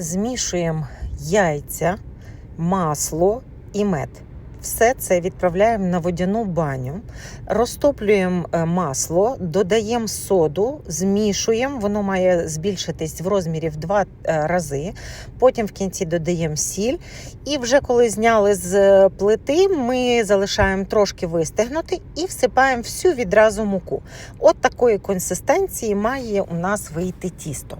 змішуємо яйця, масло і мед. Все це відправляємо на водяну баню, розтоплюємо е, масло, додаємо соду, змішуємо, воно має збільшитись в розмірі в два е, рази. Потім в кінці додаємо сіль. І вже коли зняли з е, плити, ми залишаємо трошки вистигнути і всипаємо всю відразу муку. От такої консистенції має у нас вийти тісто.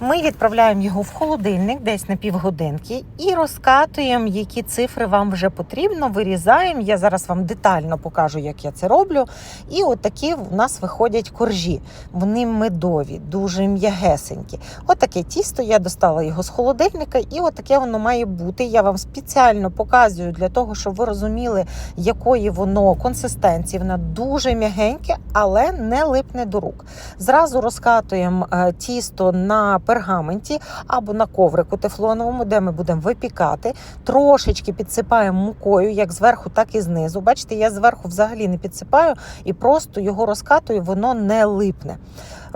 Ми відправляємо його в холодильник десь на півгодинки і розкатуємо, які цифри вам вже потрібно. Вирізаємо. Я зараз вам детально покажу, як я це роблю. І от такі в нас виходять коржі. Вони медові, дуже м'ягесенькі. От тісто, я достала його з холодильника, і от таке воно має бути. Я вам спеціально показую для того, щоб ви розуміли, якої воно консистенції. Воно дуже м'ягеньке, але не липне до рук. Зразу розкатуємо е, тісто на пергаменті або на коврику тефлоновому, де ми будемо випікати. Трошечки підсипаємо мукою, як зверху, так і знизу. Бачите, я зверху взагалі не підсипаю і просто його розкатую, воно не липне.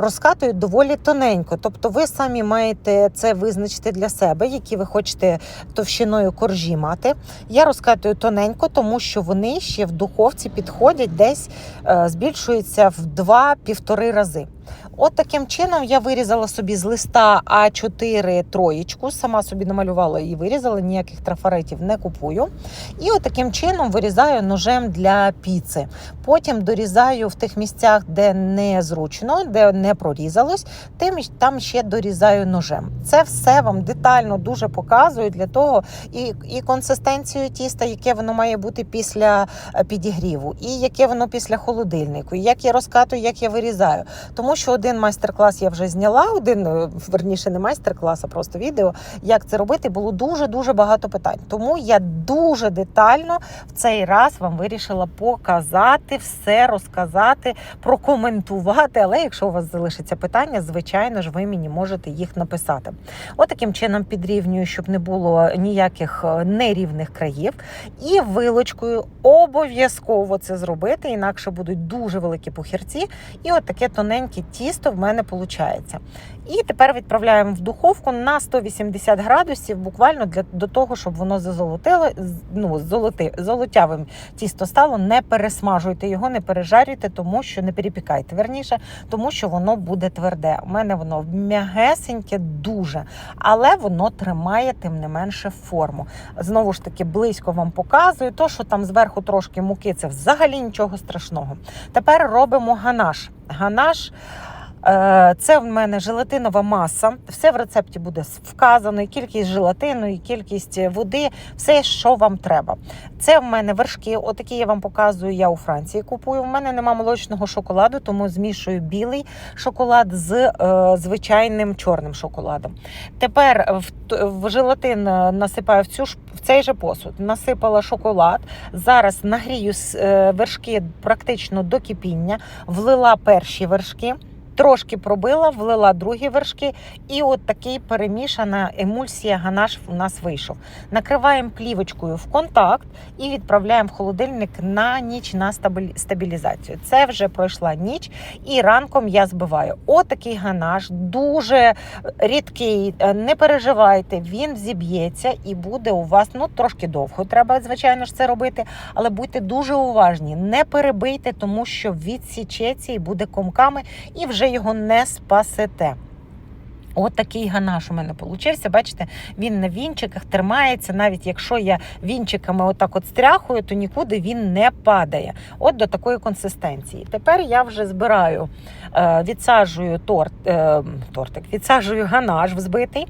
Розкатую доволі тоненько, тобто ви самі маєте це визначити для себе, які ви хочете товщиною коржі мати. Я розкатую тоненько, тому що вони ще в духовці підходять десь е, збільшуються в 2-1,5 рази. От таким чином я вирізала собі з листа А4 троєчку, сама собі намалювала і вирізала, ніяких трафаретів не купую. І от таким чином вирізаю ножем для піци. Потім дорізаю в тих місцях, де не зручно, де не прорізалось, тим там ще дорізаю ножем. Це все вам детально дуже показую для того, і, і консистенцію тіста, яке воно має бути після е, підігріву, і яке воно після холодильнику, і як я розкатую, як я вирізаю. Тому що один майстер-клас я вже зняла, один е, верніше не майстер-клас, а просто відео, як це робити. Було дуже дуже багато питань. Тому я дуже детально в цей раз вам вирішила показати все, розказати, прокоментувати. Але якщо у вас залишиться питання, звичайно ж, ви мені можете їх написати. От таким чином підрівнюю, щоб не було ніяких е, нерівних країв. І вилочкою обов'язково це зробити, інакше будуть дуже великі пухірці. І от таке тоненьке тісто в мене виходить. І тепер відправляємо в духовку на 180 градусів, буквально для до того, щоб воно зазолотило, ну, золоти, золотявим тісто стало. Не пересмажуйте його, не пережарюйте, тому що не перепікайте. Верніше, тому що воно буде тверде. У мене воно м'ягесеньке, дуже, але воно тримає тим не менше форму. Знову ж таки, близько вам показую. То, що там зверху трошки муки, це взагалі нічого страшного. Тепер робимо ганаш. Ганаш. Е, Це в мене желатинова маса. Все в рецепті буде вказано, і кількість желатину, і кількість води, все, що вам треба. Це в мене вершки. Отакі я вам показую. Я у Франції купую. У мене нема молочного шоколаду, тому змішую білий шоколад з е, звичайним чорним шоколадом. Тепер в, в желатин е, насипаю в цю ж в цей же посуд. Насипала шоколад. Зараз нагрію е, вершки практично до кипіння, влила перші вершки. Трошки пробила, влила другі вершки, і от такий перемішана емульсія ганаш у нас вийшов. Накриваємо плівочкою в контакт і відправляємо в холодильник на ніч на стабілізацію. Це вже пройшла ніч, і ранком я збиваю. Отакий ганаш, дуже рідкий. Не переживайте, він зіб'ється і буде у вас ну трошки довго. Треба, звичайно ж, це робити, але будьте дуже уважні, не перебийте, тому що відсічеться і буде комками, і вже його не спасете. От такий ганаш у мене получився. Бачите, він на вінчиках тримається. Навіть якщо я вінчиками отак от стряхую, то нікуди він не падає. От до такої консистенції. Тепер я вже збираю, е, відсаджую торт, е, тортик, відсаджую ганаш взбитий,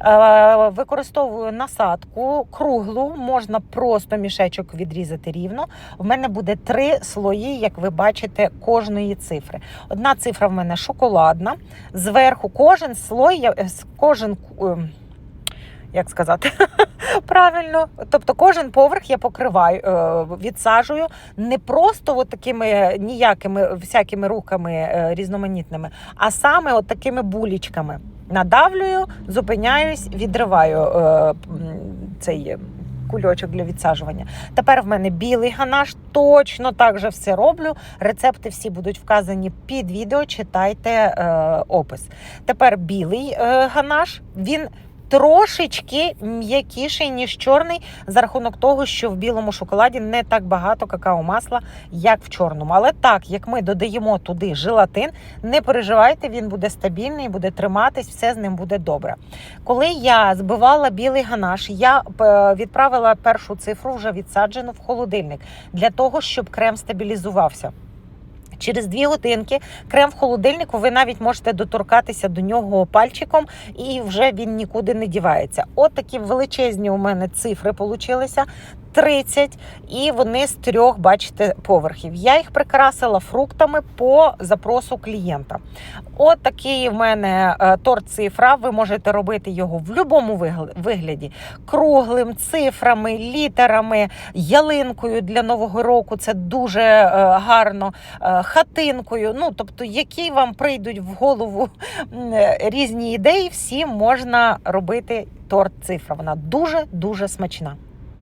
е, використовую насадку круглу, можна просто мішечок відрізати рівно. В мене буде три слої, як ви бачите, кожної цифри. Одна цифра в мене шоколадна. Зверху кожен слой я кожен. Як сказати правильно, тобто кожен поверх я покриваю, відсаджую не просто от такими ніякими всякими руками різноманітними, а саме от такими булічками. Надавлюю, зупиняюсь, відриваю цей кульочок для відсаджування. Тепер в мене білий ганаш, точно так же все роблю. Рецепти всі будуть вказані під відео, читайте е, опис. Тепер білий е, ганаш, він трошечки м'якіший, ніж чорний, за рахунок того, що в білому шоколаді не так багато какао масла, як в чорному. Але так, як ми додаємо туди желатин, не переживайте, він буде стабільний, буде триматись, все з ним буде добре. Коли я збивала білий ганаш, я е, відправила першу цифру вже відсаджену в холодильник для того, щоб крем стабілізувався. Через дві годинки крем в холодильнику, ви навіть можете доторкатися до нього пальчиком, і вже він нікуди не дівається. От такі величезні у мене цифри получилися. 30, і вони з трьох, бачите, поверхів. Я їх прикрасила фруктами по запросу клієнта. От такий в мене е, торт цифра. Ви можете робити його в будь-якому вигляді: круглим, цифрами, літерами, ялинкою для нового року. Це дуже е, гарно, е, хатинкою. Ну, тобто, які вам прийдуть в голову різні ідеї, всі можна робити торт цифра. Вона дуже дуже смачна.